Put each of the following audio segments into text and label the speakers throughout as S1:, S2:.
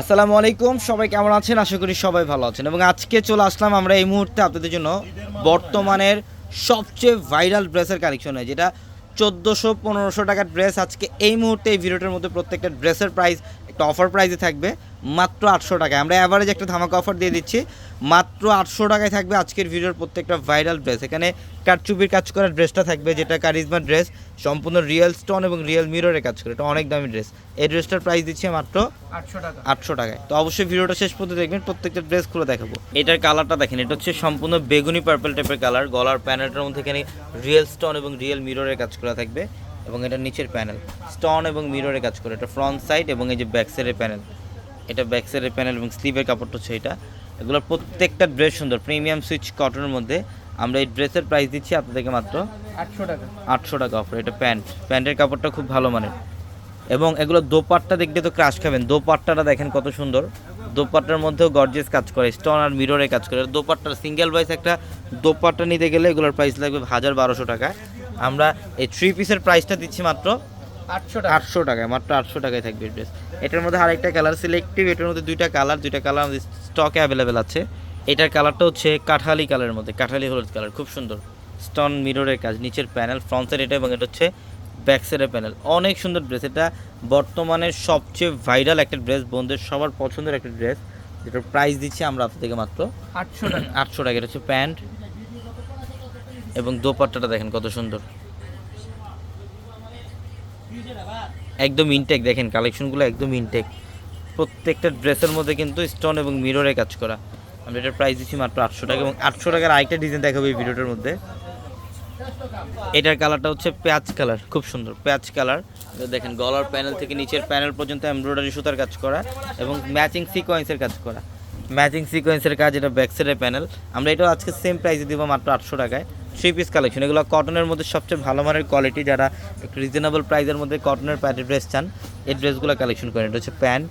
S1: আসসালামু আলাইকুম, সবাই কেমন আছেন? আশা করি সবাই ভালো আছেন। এবং আজকে চলে আসলাম আমরা এই মুহূর্তে আপনাদের জন্য বর্তমানের সবচেয়ে ভাইরাল ড্রেসের কালেকশনে যেটা চোদ্দোশো পনেরোশো টাকার ড্রেস আজকে এই মুহূর্তে এই ভিডিওটার মধ্যে প্রত্যেকটা ড্রেসের প্রাইস একটা অফার প্রাইসে থাকবে। মাত্র আটশো টাকায়। আমরা অ্যাভারেজ একটা ধামাকা অফার দিয়ে দিচ্ছি। মাত্র আটশো টাকায় থাকবে আজকের ভিডিওর প্রত্যেকটা ভাইরাল ড্রেস এখানে কারচুপির কাজ করা ড্রেসটা থাকবে যেটা কারিজমা ড্রেস সম্পূর্ণ রিয়েল স্টোন এবং রিয়েল মিররে কাজ করে। এটা অনেক দামি ড্রেস এই ড্রেসটার প্রাইস দিচ্ছে মাত্র
S2: আটশো টাকা।
S1: আটশো টাকায়। তো অবশ্যই ভিডিওটা শেষ পর্যন্ত দেখবেন প্রত্যেকটা ড্রেস খুলে দেখাবো। এটার কালারটা দেখেন এটা হচ্ছে সম্পূর্ণ বেগুনি পার্পল টাইপের কালার গলার প্যানেলটার মধ্যে এখানে রিয়েল স্টোন এবং রিয়েল মিররের কাজ করা থাকবে। এবং এটা নিচের প্যানেল স্টোন এবং মিররের কাজ করে। এটা ফ্রন্ট সাইড এবং এই যে ব্যাক সাইডের প্যানেল এটা ব্যাক সাইডের প্যানেল এবং স্লিভের কাপড়টা হচ্ছে এটা। এগুলোর প্রত্যেকটা ড্রেস সুন্দর প্রিমিয়াম সুইচ কটনের মধ্যে। আমরা এই ড্রেসের প্রাইস দিচ্ছি আপনাদেরকে মাত্র
S2: আটশো টাকা।
S1: আটশো টাকা অফার এটা প্যান্ট প্যান্টের কাপড়টা খুব ভালো মানের। এবং এগুলো দোপাট্টা দেখলে তো ক্রাশ খাবেন। দোপাট্টাটা দেখেন কত সুন্দর। দোপাট্টার মধ্যেও গর্জেস কাজ করে স্টোন আর মিররে কাজ করে। দোপাট্টার সিঙ্গেল ওয়াইজ একটা দোপাট্টা নিতে গেলে এগুলোর প্রাইস লাগবে হাজার বারোশো টাকা। আমরা এই থ্রি পিসের প্রাইসটা দিচ্ছি মাত্র
S2: আটশো
S1: টাকায় মাত্র আটশো টাকায় থাকবে ড্রেস এটার মধ্যে আরেকটা কালার সিলেক্টিভ এটার মধ্যে দুইটা কালার দুইটা কালার আমাদের স্টকে অ্যাভেলেবেল আছে। এটার কালারটা হচ্ছে কাঠালি কালারের মধ্যে কাঠালি হলুদ কালার খুব সুন্দর। স্টোন মিররের কাজ নিচের প্যানেল ফ্রন্ট সাইড এটা এবং এটা হচ্ছে ব্যাক সাইডের প্যানেল অনেক সুন্দর ড্রেস এটা বর্তমানের সবচেয়ে ভাইরাল একটা ড্রেস বোনদের সবার পছন্দের একটা ড্রেস যেটার প্রাইস দিচ্ছি আমরা আপনার থেকে মাত্র
S2: আটশো টাকা।
S1: আটশো টাকা এটা হচ্ছে প্যান্ট। এবং দোপাট্টাটা দেখেন কত সুন্দর। একদম ইনটেক দেখেন কালেকশনগুলো একদম ইনটেক প্রত্যেকটা ড্রেসের মধ্যে কিন্তু স্টোন এবং মিররে কাজ করা। আমরা এটার প্রাইস দিচ্ছি মাত্র আটশো টাকা এবং আটশো টাকার আরেকটা ডিজাইন দেখাবো এই ভিডিওটার মধ্যে। এটার কালারটা হচ্ছে পেঁয়াজ কালার খুব সুন্দর পেঁয়াজ কালার দেখেন গলার প্যানেল থেকে নিচের প্যানেল পর্যন্ত এমব্রয়ডারি সুতার কাজ করা এবং ম্যাচিং সিকোয়েন্সের কাজ করা। ম্যাচিং সিকোয়েন্সের কাজ এটা ব্যাক সাইডের প্যানেল আমরা এটাও আজকে সেম প্রাইসে দিব মাত্র আটশো টাকায়। Three piece collection. এগুলো কটনের মধ্যে সবচেয়ে ভালো মানের কোয়ালিটি যারা রিজনেবল প্রাইসের মধ্যে কটনের প্যান্ট ড্রেস চান, এই ড্রেসগুলো কালেকশন করেন। এটা হচ্ছে প্যান্ট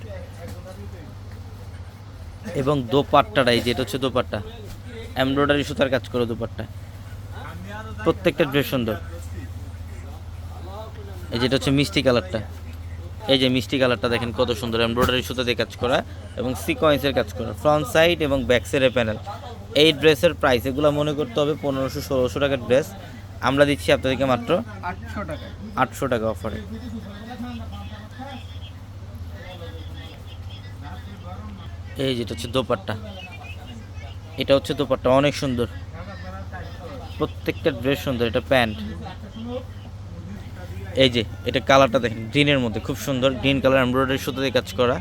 S1: এবং দোপাট্টাটা, এই যে এটা হচ্ছে দোপাট্টা। এমব্রয়ডারি সুতার কাজ করে দোপাট্টা। প্রত্যেকটা ড্রেস সুন্দর। এই যেটা হচ্ছে মিষ্টি কালারটা। এই যে মিষ্টি কালারটা দেখেন কত সুন্দর। এমব্রয়ডারি সুতা দিয়ে কাজ করা এবং সিকোয়েন্সের কাজ করা। ফ্রন্ট সাইড এবং ব্যাক সাইডের প্যানেল এই ড্রেসের প্রাইস এগুলো মনে করতে হবে পনেরোশো ষোলোশো টাকার ড্রেস আমরা দিচ্ছি আপনাদেরকে মাত্র
S2: আটশো টাকা।
S1: আটশো টাকা অফারে এই যেটা হচ্ছে দোপাট্টা। এটা হচ্ছে দোপাট্টা অনেক সুন্দর। প্রত্যেকটা ড্রেস সুন্দর এটা প্যান্ট। এই যে এটা কালারটা দেখেন গ্রিনের মধ্যে খুব সুন্দর। গ্রিন কালার এমব্রয়ডারি সুতো দিয়ে কাজ করা।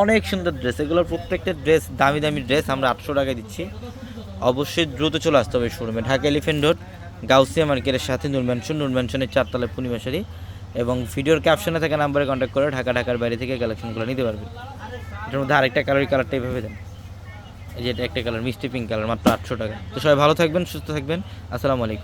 S1: অনেক সুন্দর ড্রেস এগুলোর প্রত্যেকটা ড্রেস দামি দামি ড্রেস আমরা আটশো টাকায় দিচ্ছি। অবশ্যই দ্রুত চলে আসতে হবে শোরুমে ঢাকা এলিফেন্ট রোড গাউসিয়া মার্কেটের সাথে নূর ম্যানশন নূর ম্যানশনের চারতলায় পূর্ণিমাশারি এবং ভিডিওর ক্যাপশনে থাকা নাম্বারে কন্ট্যাক্ট করে ঢাকা, ঢাকার বাইরে থেকে কালেকশনগুলো নিতে পারবেন। এটার মধ্যে আরেকটা কালার কালারটা এইভাবে দেন। এই যে এটা একটা কালার মিষ্টি পিঙ্ক কালার মাত্র আটশো টাকা তো সবাই ভালো থাকবেন, সুস্থ থাকবেন। আসসালামু আলাইকুম।